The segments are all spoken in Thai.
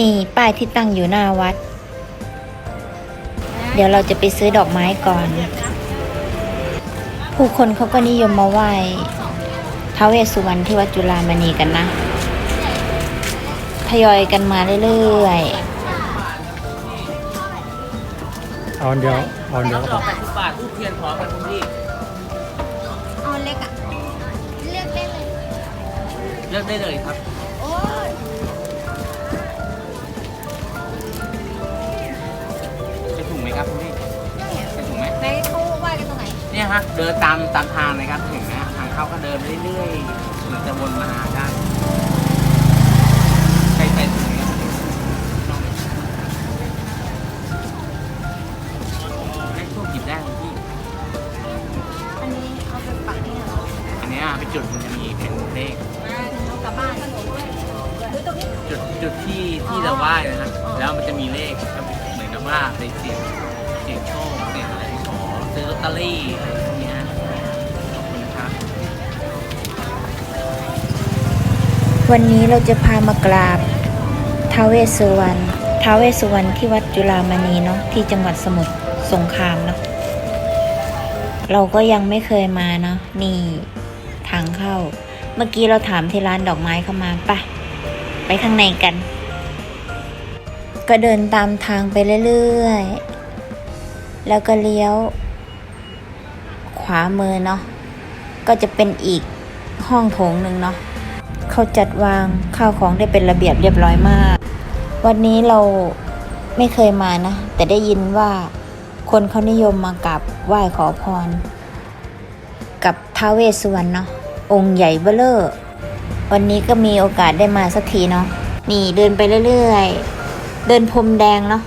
นี่ป้ายที่ตั้งอยู่หน้าวัด เดี๋ยวเราจะไปซื้อดอกไม้ก่อน ผู้คนเขาก็นิยมมาไหว้ท้าวเวสสุวรรณที่วัดจุฬามณีกันนะทยอยกันมาเรื่อยเอาอันเดียวเอาอันเดียวก็พอแปดสิบบาททูบเทียนพร้อมกันคุณพี่เอาเล็กอะเลือกได้เลย เลือกได้เลยครับ เนี่ยฮะเดินตามตามทางเลยครับถึงนะทางเข้าก็เดินเรื่อยๆเหมือนจะวนมาได้ใส่ใส่ถุงไหมครับให้ทูบหยิบได้คุณพี่อันนี้เอาไปปักนี่เหรออันเนี้ยไปจุดมันจะมีเป็นเลขเอากลับบ้านหรือตรงนี้จุดจุดที่ที่เราไหว้นะครับแล้วมันจะมีเลขครับเหมือนกับว่าไปเสี่ยงเสี่ยงโชคเสี่ยงอะไรขอซื้อลอตเตอรี่ วันนี้เราจะพามากราบท้าวเวสสุวรรณท้าวเวสสุวรรณที่วัดจุฬามณีเนาะที่จังหวัดสมุทรสงครามเนาะเราก็ยังไม่เคยมาเนาะนี่ทางเข้า เมื่อกี้เราถามที่ร้านดอกไม้เข้ามาปะไปข้างในกัน ก็เดินตามทางไปเรื่อยๆ แล้วก็เลี้ยว ขวามือเนาะก็จะเป็นอีกห้องโถงหนึ่งเนาะ เขาจัดวางข้าวของได้เป็นระเบียบเรียบร้อยมาก วันนี้เราไม่เคยมานะ แต่ได้ยินว่าคนเขานิยมมากราบไหว้ขอพร กับท้าวเวสสุวรรณเนาะองค์ใหญ่เบ้อเร่อวันนี้ก็มีโอกาสได้มาสักทีเนาะนี่เดินไปเรื่อยๆ เดินพรมแดงเนาะ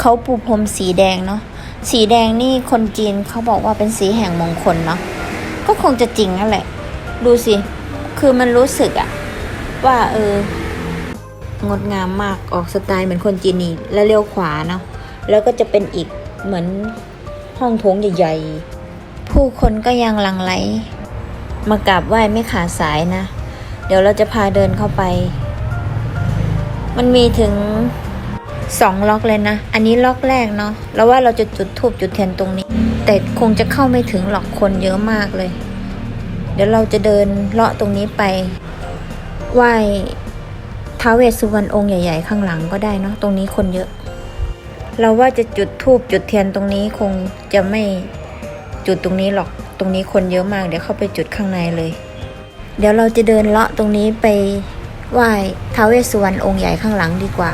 เขาปูพรมสีแดงเนาะสีแดงนี่คนจีนเขาบอกว่าเป็นสีแห่งมงคลเนาะก็คงจะจริงนั่นแหละ ดูสิ คือมันรู้สึกอะว่าเอองดงามมากออกสไตล์เหมือนคนจีนีแล้วเลี้ยวขวาเนาะแล้วก็จะเป็นอีกเหมือนห้องโถงใหญ่ๆ ผู้คนก็ยังลังไหลมากราบไหว้ไม่ขาดสายนะ เดี๋ยวเราจะพาเดินเข้าไป มันมีถึงสองล็อกเลยนะ อันนี้ล็อกแรกเนาะแล้วว่าเราจะจุดทูบจุดเทียนตรงนี้ แต่คงจะเข้าไม่ถึงหรอกคนเยอะมากเลย ดี๋ยวเราจะเดินเลาะตรงนี้ไปไหว้ท้าวเวสสุวรรณองค์ใหญ่ ๆ ข้างหลังก็ได้เนาะตรงนี้คนเยอะ เราว่าจะจุดทูบจุดเทียนตรงนี้คงจะไม่จุดตรงนี้หรอกตรงนี้คนเยอะมาก เดี๋ยวเข้าไปจุดข้างในเลย เดี๋ยวเราจะเดินเลาะตรงนี้ไปไหว้ท้าวเวสสุวรรณองค์ใหญ่ข้างหลังดีกว่า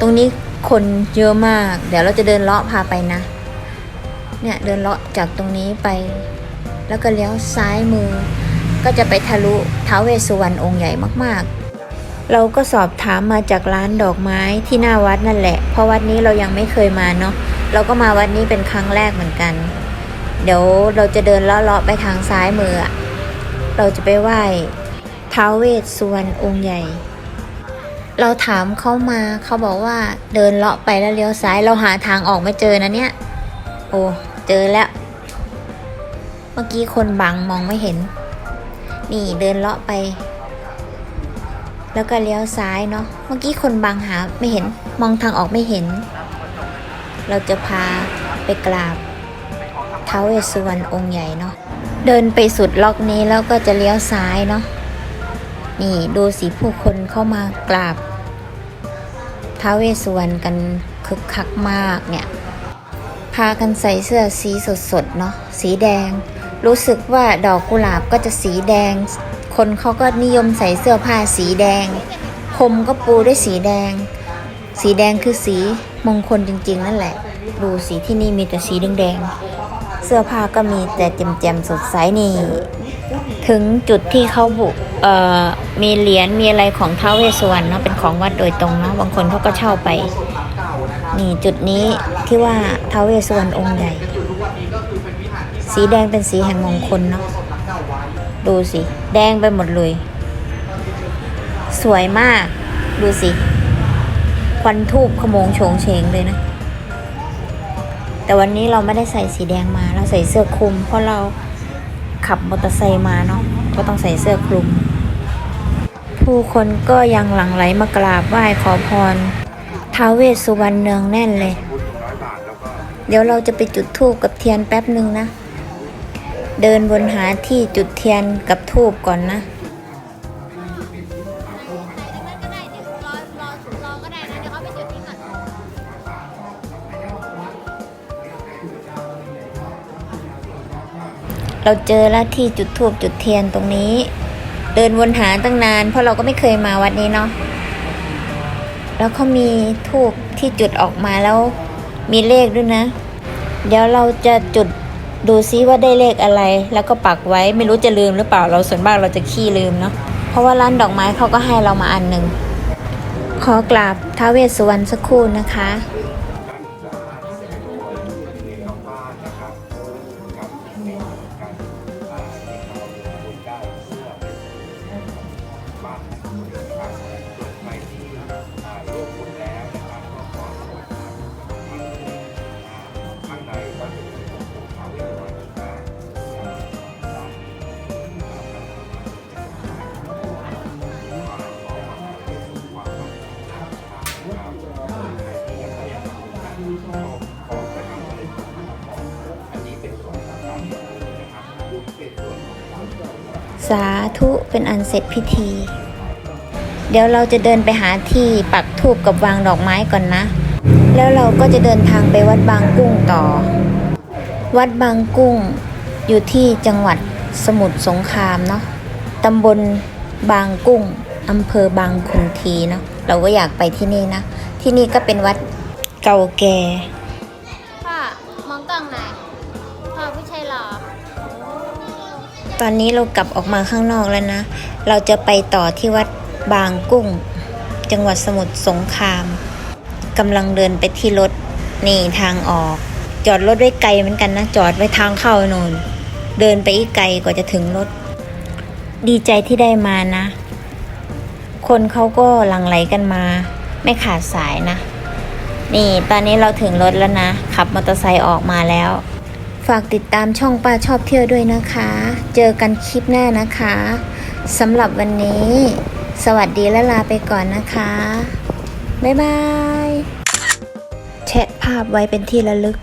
ตรงนี้คนเยอะมาก เดี๋ยวเราจะเดินเลาะพาไปนะ เนี่ยเดินเลาะจากตรงนี้ไป แล้วก็เลี้ยวซ้ายมือ ก็จะไปทะลุท้าวเวสสุวรรณองค์ใหญ่มากๆ เราก็สอบถามมาจากร้านดอกไม้ที่หน้าวัดนั่นแหละ เพราะวัดนี้เรายังไม่เคยมาเนาะเราก็มาวัดนี้เป็นครั้งแรกเหมือนกัน เดี๋ยวเราจะเดินเลาะๆไปทางซ้ายมือ เราจะไปไหว้ท้าวเวสสุวรรณองค์ใหญ่ เราถามเขามาเขาบอกว่าเดินเลาะไปแล้วเลี้ยวซ้าย เราหาทางออกไม่เจอนะเนี่ย โอ้ เจอแล้ว เมื่อกี้คนบังมองไม่เห็น นี่เดินเลาะไป แล้วก็เลี้ยวซ้ายเนาะเมื่อกี้คนบังหาไม่เห็นมองทางออกไม่เห็น เราจะพาไปกราบท้าวเวสสุวรรณองค์ใหญ่เนาะเดินไปสุดล็อกนี้แล้วก็จะเลี้ยวซ้ายเนาะนี่ดูสิผู้คนเข้ามากราบท้าวเวสสุวรรณกันคึกคักมากเนี่ย พากันใส่เสื้อสีสดๆเนาะสีแดง รู้สึกว่าดอกกุหลาบก็จะสีแดง คนเขาก็นิยมใส่เสื้อผ้าสีแดงพรมก็ปูด้วยสีแดง สีแดงคือสีมงคลจริง ๆ นั่นแหละ ดูสีที่นี่มีแต่สีแดงๆเสื้อผ้าก็มีแต่แจ่มๆสดใสนี่ ถึงจุดที่เขาบุเอ่อมีเหรียญมีอะไรของท้าวเวสสวรรณเนาะเป็นของวัดโดยตรงเนาะบางคนเขาก็เช่าไป นี่จุดนี้ที่ว่าท้าวเวสสวรรณองค์ใหญ่ สีแดงเป็นสีแห่งมงคลเนาะดูสิ แดงไปหมดเลย สวยมาก ดูสิ ควันทูบขโมงโฉงเฉงเลยนะ แต่วันนี้เราไม่ได้ใส่สีแดงมา เราใส่เสื้อคลุม เพราะเราขับมอเตอร์ไซค์มาเนาะก็ต้องใส่เสื้อคลุม ผู้ผู้คนก็ยังหลั่งไหลมากราบไหว้ขอพรท้าวเวสสุวรรณเนืองแน่นเลย เดี๋ยวเราจะไปจุดธูปกับเทียนแป๊บหนึ่งนะ เดินวนหาที่จุดเทียนกับธูปก่อนนะเราเจอแล้วที่จุดธูปจุดเทียนตรงนี้ เดินวนหาตั้งนาน เพราะเราก็ไม่เคยมาวัดนี้เนาะแล้วเขามีธูปที่จุดออกมาแล้วมีเลขด้วยนะ เดี๋ยวเราจะจุด ดูซิว่าได้เลขอะไร แล้วก็ปักไว้ไม่รู้จะลืมหรือเปล่าเราส่วนมากเราจะขี้ลืมเนาะเพราะว่าร้านดอกไม้เขาก็ให้เรามาอันหนึ่งขอกราบท้าวเวสสุวรรณสักครู่นะคะ สาธุเป็นอันเสร็จพิธี เดี๋ยวเราจะเดินไปหาที่ปักธูปกับวางดอกไม้ก่อนนะ แล้วเราก็จะเดินทางไปวัดบางกุ้งต่อ วัดบางกุ้งอยู่ที่จังหวัดสมุทรสงครามเนาะตำบลบางกุ้งอำเภอบางขุนทีเนาะเราก็อยากไปที่นี่นะ ที่นี่ก็เป็นวัดเก่าแก่ ตอนนี้เรากลับออกมาข้างนอกแล้วนะ เราจะไปต่อที่วัดบางกุ้ง จังหวัดสมุทรสงครามกำลังเดินไปที่รถนี่ทางออก จอดรถไว้ไกลเหมือนกันนะ จอดไว้ทางเข้าโนนเดินไปอีกไกลกว่าจะถึงรถ ดีใจที่ได้มานะ คนเขาก็หลั่งไหลกันมา ไม่ขาดสายนะ นี่ตอนนี้เราถึงรถแล้วนะ ขับมอเตอร์ไซค์ออกมาแล้ว ฝากติดตามช่องป้าชอบเที่ยวด้วยนะคะ เจอกันคลิปหน้านะคะสำหรับวันนี้ สวัสดีและลาไปก่อนนะคะ บ๊ายบายแชะภาพไว้เป็นที่ระลึก